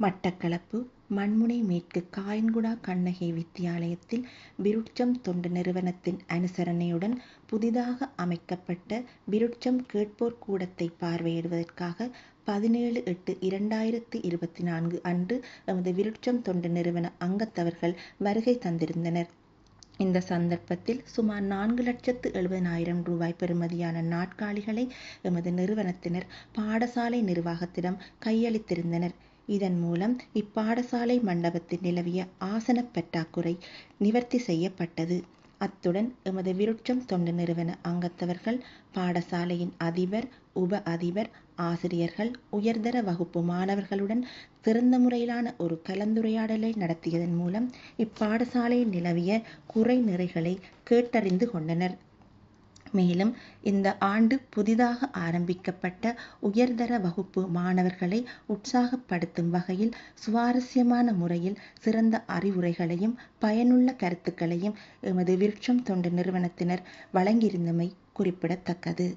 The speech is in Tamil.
மட்டக்களப்பு மண்முனை மேற்கு காயன்குடா கண்ணகி வித்தியாலயத்தில் விருட்சம் தொண்டு நிறுவனத்தின் அனுசரணையுடன் புதிதாக அமைக்கப்பட்ட விருட்சம் கேட்போர் கூடத்தை பார்வையிடுவதற்காக பதினேழு எட்டு இரண்டாயிரத்தி இருபத்தி நான்கு அன்று எமது விருட்சம் தொண்டு நிறுவன அங்கத்தவர்கள் வருகை தந்திருந்தனர். இந்த சந்தர்ப்பத்தில் சுமார் நான்கு லட்சத்து எழுபதாயிரம் ரூபாய் பெறுமதியான நாற்காலிகளை எமது நிறுவனத்தினர் பாடசாலை நிர்வாகத்திடம் கையளித்திருந்தனர். இதன் மூலம் இப்பாடசாலை மண்டபத்தில் நிலவிய ஆசன பற்றாக்குறை நிவர்த்தி செய்யப்பட்டது. அத்துடன் எமது விருட்சம் தொண்டு நிறுவன அங்கத்தவர்கள் பாடசாலையின் அதிபர் உப அதிபர் ஆசிரியர்கள் உயர்தர வகுப்பு மாணவர்களுடன் சிறந்த முறையிலான ஒரு கலந்துரையாடலை நடத்தியதன் மூலம் இப்பாடசாலையில் நிலவிய குறை நிறைகளை கேட்டறிந்து கொண்டனர். மேலும் இந்த ஆண்டு புதிதாக ஆரம்பிக்கப்பட்ட உயர்தர வகுப்பு மாணவர்களை உற்சாகப்படுத்தும் வகையில் சுவாரஸ்யமான முறையில் சிறந்த அறிவுரைகளையும் பயனுள்ள கருத்துக்களையும் எமது விருட்சம் தொண்டு நிறுவனத்தினர் வழங்கியிருந்தமை குறிப்பிடத்தக்கது.